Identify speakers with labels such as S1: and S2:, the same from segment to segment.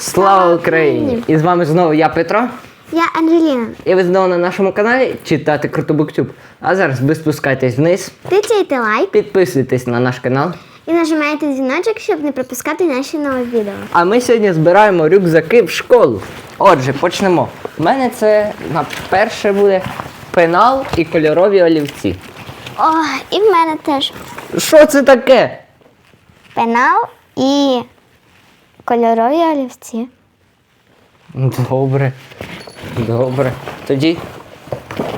S1: Слава Україні! І з вами знову я Петро.
S2: Я Анжеліна.
S1: І ви знову на нашому каналі читати Круто Буктюб. А зараз ви спускайтесь вниз,
S2: Тицяйте лайк
S1: підписуйтесь на наш канал.
S2: і нажимайте дзвіночок, щоб не пропускати наші нові відео.
S1: А ми сьогодні збираємо рюкзаки в школу. Отже, почнемо. У мене це на перше буде пенал і кольорові олівці.
S2: О, і в мене теж
S1: Що це таке?
S2: пенал і кольорові олівці.
S1: Добре. Добре. Тоді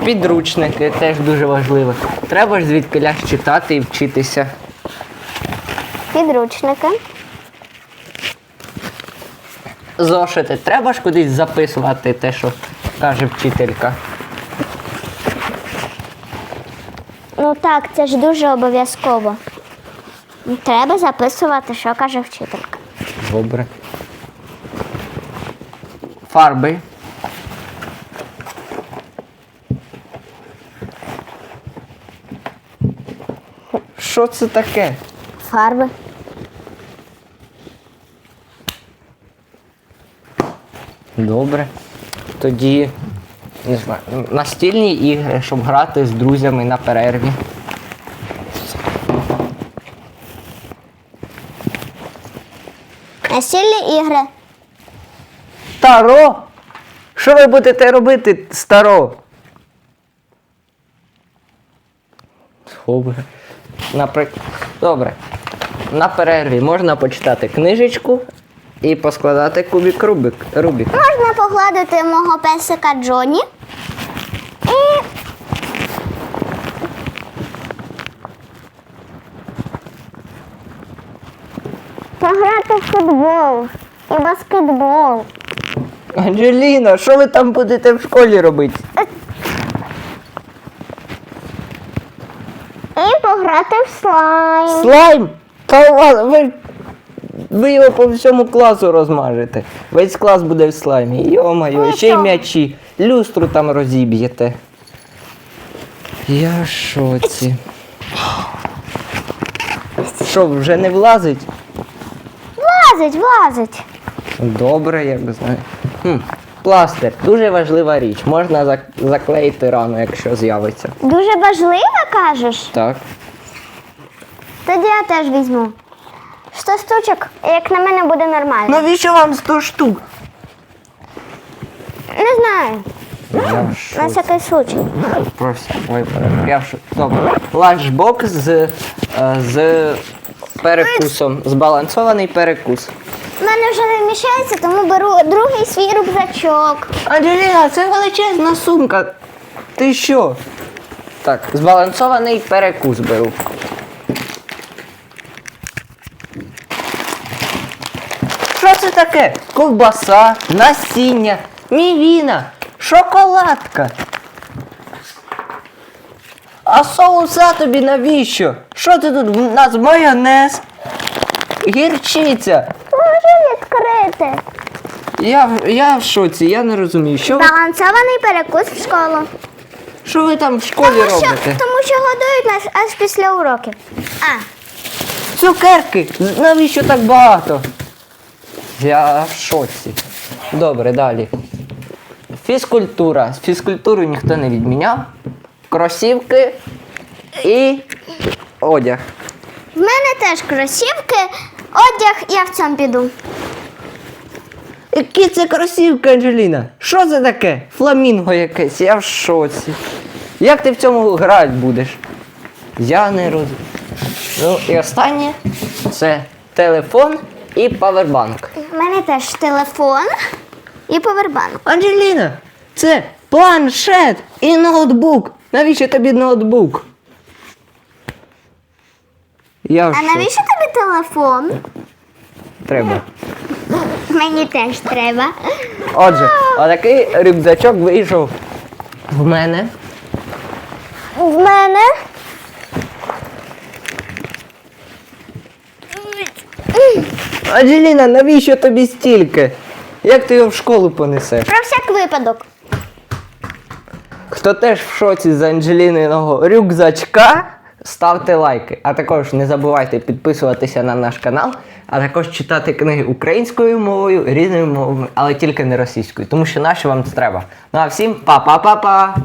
S1: підручники теж дуже важливо. Треба ж звідкилясь читати і вчитися.
S2: Підручники.
S1: Зошити. Треба ж кудись записувати те, що каже вчителька.
S2: Ну так, це ж дуже обов'язково. Треба записувати, що каже вчителька.
S1: Добре. Фарби. Що це таке?
S2: Фарби.
S1: Добре. Тоді не знаю, настільні ігри, щоб грати з друзями на перерві.
S2: Настільні ігри.
S1: Таро? Що ви будете робити, старо? Добре. Наприклад. Добре. На перерві можна почитати книжечку і поскладати кубик Рубик. Рубік.
S2: Можна погладити мого песика Джоні. І пограти в футбол і баскетбол.
S1: Анджеліна, що ви там будете в школі робити?
S2: І пограти в слайм.
S1: Слайм? Та у ви, ви його по всьому класу розмажете. Весь клас буде в слаймі. Йо-моє, ще й м'ячі. Люстру там розіб'єте. Я в шоці. Що, вже не влазить?
S2: Влазить, влазить.
S1: Добре, я би знаю. Хм. Пластир дуже важлива річ. Можна зак- заклеїти рану, якщо з'явиться.
S2: Дуже важливо, кажеш?
S1: Так.
S2: Тоді я теж візьму. Сто штучок, як на мене, буде нормально.
S1: Навіщо вам 100 штук?
S2: Не знаю.
S1: Я в
S2: На
S1: шоці.
S2: всякий случай.
S1: Про всяк випадок. Я в шоці. Добре. Ланчбокс з, е, з перекусом. Збалансований перекус.
S2: У мене вже не вміщається, тому беру другий свій рюкзачок.
S1: Анджеліна, це величезна сумка. Ти що? Так, збалансований перекус беру. Що це таке? Ковбаса, насіння, мівіна, шоколадка. А соуса тобі навіщо? Що ти тут? У нас майонез, гірчиця.
S2: Можу відкрити.
S1: Я, в- я в шоці, я не розумію. Що ви,
S2: Балансований перекус в школу.
S1: що ви там в школі
S2: Тому що,
S1: робите?
S2: тому що годують нас аж після уроків. А,
S1: Цукерки! Навіщо так багато? Я в шоці. Добре, далі. Фізкультура. Фізкультуру ніхто не відміняв. Кросівки і одяг.
S2: в мене теж кросівки, одяг, я в цьому піду.
S1: Які це кросівки, Анджеліна? Що це таке? Фламінго якесь, я в шоці. Як ти в цьому грати будеш? Я не розумію. Ну і останнє це телефон і павербанк.
S2: У мене теж телефон і повербанк.
S1: Анджеліна, це планшет і ноутбук. Навіщо тобі ноутбук? Я
S2: А
S1: шоці.
S2: навіщо тобі телефон?
S1: Треба.
S2: Мені теж треба.
S1: Отже, отакий рюкзачок вийшов в мене.
S2: В мене.
S1: Анджеліна, навіщо тобі стільки? Як ти його в школу понесеш?
S2: Про всяк випадок.
S1: Хто теж в шоці з Анджеліниного рюкзачка, ставте лайки. А також не забувайте підписуватися на наш канал. а також читати книги українською мовою, різними мовами, але тільки не російською, тому що наші вам це треба. Ну а всім па-па-па-па!